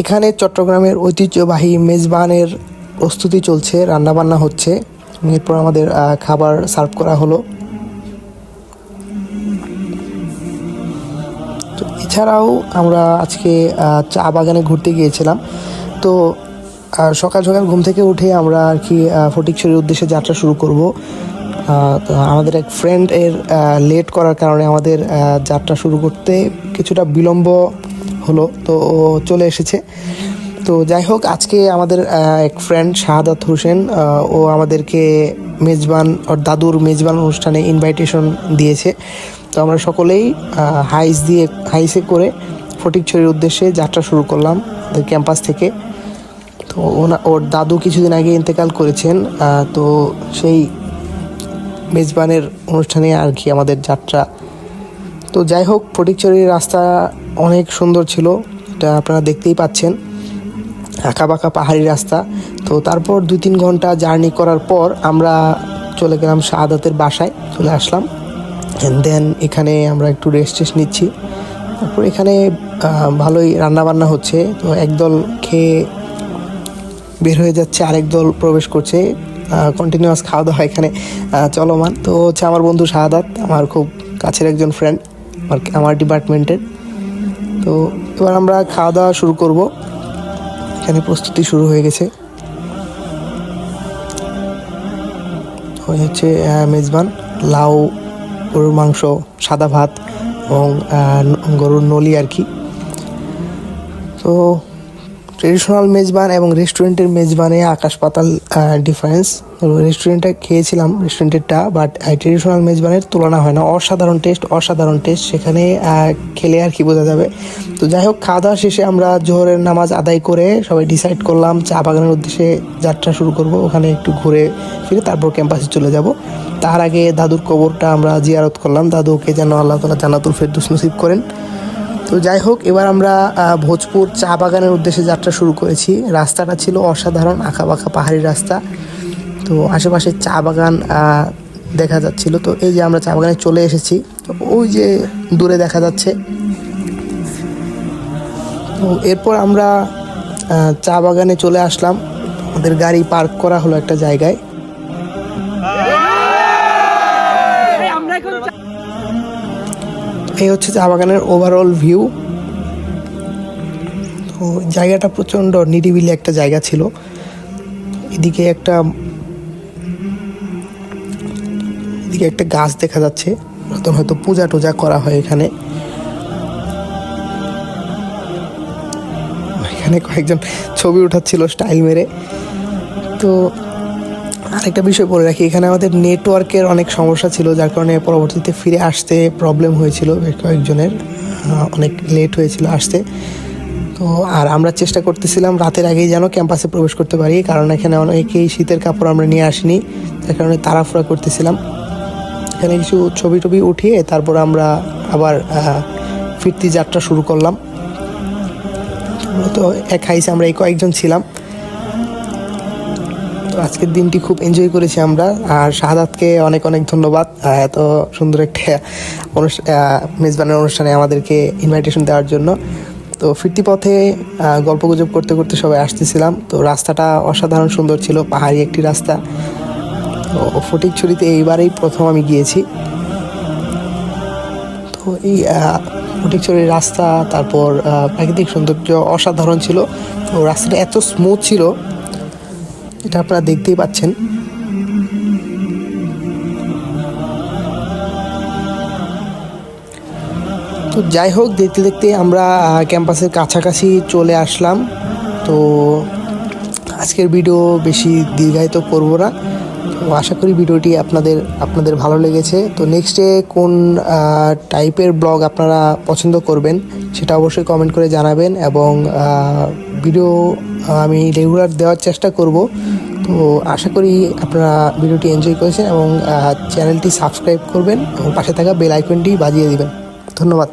এখানে চট্টগ্রামের ঐতিহ্যবাহী মেজবানের প্রস্তুতি চলছে, রান্নাবান্না হচ্ছে। এরপর আমাদের খাবার সার্ভ করা হলো। তো এছাড়াও আমরা আজকে চা বাগানে ঘুরতে গিয়েছিলাম। তো সকাল সকাল ঘুম থেকে উঠে আমরা আর কি ফটিকছড়ির উদ্দেশ্যে যাত্রা শুরু করব। আমাদের এক ফ্রেন্ড এর লেট করার কারণে আমাদের যাত্রা শুরু করতে কিছুটা বিলম্ব হলো, তো ও চলে এসেছে। তো যাই হোক, আজকে আমাদের এক ফ্রেন্ড শাহাদাত হোসেন ও আমাদেরকে মেজবান, ওর দাদুর মেজবান অনুষ্ঠানে ইনভাইটেশন দিয়েছে। তো আমরা সকলেই হাইস দিয়ে হাইসে করে ফটিকছড়ির উদ্দেশ্যে যাত্রা শুরু করলাম ক্যাম্পাস থেকে। তো ওনা, ওর দাদু কিছুদিন আগে ইন্তেকাল করেছেন তো সেই মেজবানের অনুষ্ঠানে আর কি আমাদের যাত্রা। তো যাই হোক ফটিকছড়ির রাস্তা অনেক সুন্দর ছিল, এটা আপনারা দেখতেই পাচ্ছেন। আঁকা বাঁকা পাহাড়ি রাস্তা। তো তারপর দুই তিন ঘণ্টা জার্নি করার পর আমরা চলে গেলাম শাহাদাতের বাসায়, চলে আসলাম। অ্যান্ড দেন এখানে আমরা একটু রেস্ট টেস্ট নিচ্ছি। তারপর এখানে ভালোই রান্নাবান্না হচ্ছে। তো একদল খেয়ে বের হয়ে যাচ্ছে, আরেক দল প্রবেশ করছে। কন্টিনিউয়াস খাওয়া দাওয়া এখানে চলমান। তো হচ্ছে আমার বন্ধু শাহাদাত, আমার খুব কাছের একজন ফ্রেন্ড আমার আমার ডিপার্টমেন্টের তো এবার আমরা খাওয়া দাওয়া শুরু করব। এখানে প্রস্তুতি শুরু হয়ে গেছে। ওই হচ্ছে মেজবান, লাউ, গরুর মাংস, সাদা ভাত এবং গরুর নলি আর কি। তো ট্রেডিশনাল মেজবান এবং রেস্টুরেন্টের মেজবানে আকাশ পাতাল ডিফারেন্স রেস্টুরেন্টে খেয়েছিলাম রেস্টুরেন্টেরটা বাট ট্রেডিশনাল মেজবানের তুলনা হয় না। অসাধারণ টেস্ট অসাধারণ টেস্ট সেখানে খেলে আর কি বোঝা যাবে। তো যাই হোক খাওয়া দাওয়া শেষে আমরা জোহরের নামাজ আদায় করে সবাই ডিসাইড করলাম, চা বাগানের উদ্দেশ্যে যাত্রা শুরু করব। ওখানে একটু ঘুরে ফিরে তারপর ক্যাম্পাসে চলে যাব। তার আগে দাদুর কবরটা আমরা জিয়ারত করলাম। দাদুকে যেন আল্লাহ তালা জান্নাতুল ফেরদুস নসিব করেন। তো যাই হোক, এবার আমরা ভোজপুর চা বাগানের উদ্দেশ্যে যাত্রা শুরু করেছি। রাস্তাটা ছিল অসাধারণ আঁকা বাঁকা পাহাড়ি রাস্তা। তো আশেপাশে চা বাগান দেখা যাচ্ছিল। তো এই যে আমরা চা বাগানে চলে এসেছি, তো ওই যে দূরে দেখা যাচ্ছে। তো এরপর আমরা চা বাগানে চলে আসলাম। আমাদের গাড়ি পার্ক করা হলো একটা জায়গায়। এই হচ্ছে চা বাগানের ওভারঅল ভিউ তো জায়গাটা প্রচণ্ড নিরিবিলি একটা জায়গা ছিল। এদিকে একটা এদিকে একটা গাছ দেখা যাচ্ছে। হয়তো পূজা টুজা করা হয় এখানে। এখানে কয়েকজন ছবি উঠাচ্ছিল স্টাইল মেরে। তো আরেকটা বিষয় বলে রাখি, এখানে আমাদের নেটওয়ার্কের অনেক সমস্যা ছিল, যার কারণে পরবর্তীতে ফিরে আসতে প্রবলেম হয়েছিল কয়েকজনের অনেক লেট হয়েছিল আসতে। তো আর আমরা চেষ্টা করতেছিলাম রাতের আগেই যেন ক্যাম্পাসে প্রবেশ করতে পারি, কারণ এখানে অনেকেই শীতের কাপড় আমরা নিয়ে আসিনি, যার কারণে তাড়াফুড়া করতেছিলাম। এখানে কিছু ছবি টবি উঠিয়ে তারপর আমরা আবার ফিরতি যাত্রা শুরু করলাম। তো এক হাইসে আমরা এই কয়েকজন ছিলাম। তো আজকের দিনটি খুব এনজয় করেছি আমরা। আর শাহাদাতকে অনেক অনেক ধন্যবাদ। এত সুন্দর একটা অনুষ্ঠা- আহ, মেজবানের অনুষ্ঠানে আমাদেরকে ইনভাইটেশন দেওয়ার জন্য। তো ফিরতি পথে আহ, গল্পগুজব করতে করতে সবাই আসতেছিলাম। তো রাস্তাটা অসাধারণ সুন্দর ছিল পাহাড়ি একটি রাস্তা। তো ফটিকছড়িতে এইবারেই প্রথম আমি গিয়েছি। তো এই ফটিকছড়ির রাস্তা তারপর প্রাকৃতিক সৌন্দর্য অসাধারণ ছিল। তো রাস্তাটা এত স্মুথ ছিল এটা আপনারা দেখতেই পাচ্ছেন। তো যাই হোক, দেখতে দেখতে আমরা ক্যাম্পাসের কাছাকাছি চলে আসলাম। তো আজকের ভিডিও বেশি দীর্ঘায়িত করব না। তো আশা করি ভিডিওটি আপনাদের আপনাদের ভালো লেগেছে। তো নেক্সটে কোন টাইপের ব্লগ আপনারা পছন্দ করবেন, সেটা অবশ্যই কমেন্ট করে জানাবেন এবং ভিডিও আমি রেগুলার দেওয়ার চেষ্টা করব। তো আশা করি আপনারা ভিডিওটি এনজয় করেছেন এবং চ্যানেলটি সাবস্ক্রাইব করবেন এবং পাশে থাকা বেল আইকনটি বাজিয়ে দেবেন। ধন্যবাদ।